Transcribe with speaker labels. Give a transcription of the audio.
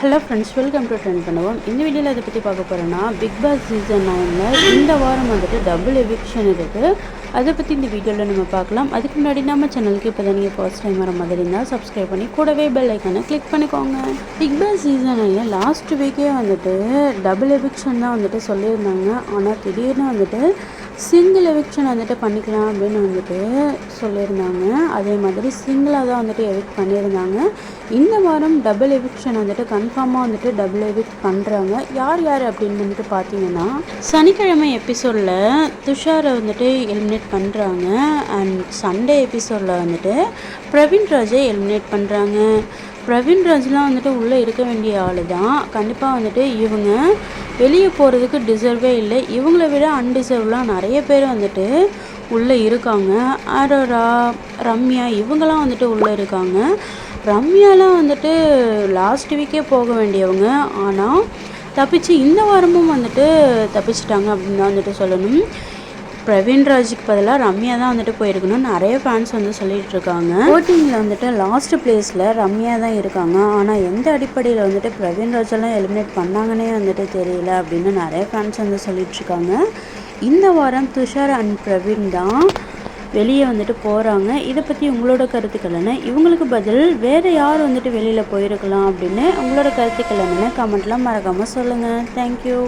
Speaker 1: Hello friends welcome to trend பண்ணுவோம் இந்த வீடியோவில் அதை பற்றி பார்க்க போகிறோன்னா பிக் பாஸ் சீசன் நைனில் இந்த வாரம் வந்துட்டு டபுள் எவிக்ஷன் இருக்குது அதை பற்றி இந்த வீடியோவில் நம்ம பார்க்கலாம். அதுக்கு முன்னாடி நம்ம சேனலுக்கு இப்போ தான் நீங்கள் ஃபர்ஸ்ட் டைம் வர மாதிரி இருந்தால் சப்ஸ்கிரைப் பண்ணி கூடவே பெல் ஐக்கானை கிளிக் பண்ணிக்கோங்க. பிக் பாஸ் சீசன் நைனில் லாஸ்ட் வீக்கே வந்துட்டு டபுள் எவிக்ஷன் தான் வந்துட்டு சொல்லியிருந்தாங்க. ஆனால் திடீர்னு வந்துட்டு சிங்கிள் எவிக்ஷன் வந்துட்டு பண்ணிக்கலாம் அப்படின்னு வந்துட்டு சொல்லியிருந்தாங்க. அதே மாதிரி சிங்கிளாக தான் வந்துட்டு எவிக்ட் பண்ணியிருந்தாங்க. இந்த வாரம் டபுள் எவிக்ஷன் வந்துட்டு கன்ஃபார்மாக வந்துட்டு டபுள் எவிக்ட் பண்ணுறாங்க யார் யார் அப்படின்னு வந்துட்டு பார்த்தீங்கன்னா சனிக்கிழமை எபிசோடில் துஷாரை வந்துட்டு எலிமினேட் பண்ணுறாங்க அண்ட் சண்டே எபிசோடில் வந்துட்டு பிரவீன் ராஜை எலிமினேட் பண்ணுறாங்க பிரவீன் ராஜ்லாம் வந்துட்டு உள்ளே இருக்க வேண்டிய ஆள் தான் கண்டிப்பாக வந்துட்டு இவங்க வெளியே போகிறதுக்கு டிசர்வே இல்லை. இவங்களை விட அன்டிசர்வ்லாம் நிறைய பேர் வந்துட்டு உள்ளே இருக்காங்க. ஆரோரா ரம்யா இவங்கெல்லாம் வந்துட்டு உள்ளே இருக்காங்க. ரம்யாலாம் வந்துட்டு லாஸ்ட் வீக்கே போக வேண்டியவங்க. ஆனால் தப்பிச்சு இந்த வாரமும் வந்துட்டு தப்பிச்சிட்டாங்க அப்படின்னு தான் வந்துட்டு சொல்லணும். பிரவீன்ராஜுக்கு பதிலாக ரம்யா தான் வந்துட்டு போயிருக்கணும்னு நிறைய ஃபேன்ஸ் வந்து சொல்லிட்டு இருக்காங்க. ஓட்டிங்கில் வந்துட்டு லாஸ்ட் பிளேஸில் ரம்யா தான் இருக்காங்க. ஆனால் எந்த அடிப்படையில் வந்துட்டு பிரவீன் ராஜெல்லாம் எலிமினேட் பண்ணாங்கன்னே வந்துட்டு தெரியல அப்படின்னு நிறைய ஃபேன்ஸ் வந்து சொல்லிட்டு இருக்காங்க. இந்த வாரம் துஷார் அண்ட் பிரவீன் தான் வெளியே வந்துட்டு போகிறாங்க இதை பற்றி உங்களோட கருத்துக்கள் என்ன? இவங்களுக்கு பதில் வேறு யார் வந்துட்டு வெளியில் போயிருக்கலாம் அப்படின்னு உங்களோட கருத்துக்கள் என்னென்னு கமெண்ட்லாம் மறக்காமல் சொல்லுங்கள் தேங்க்யூ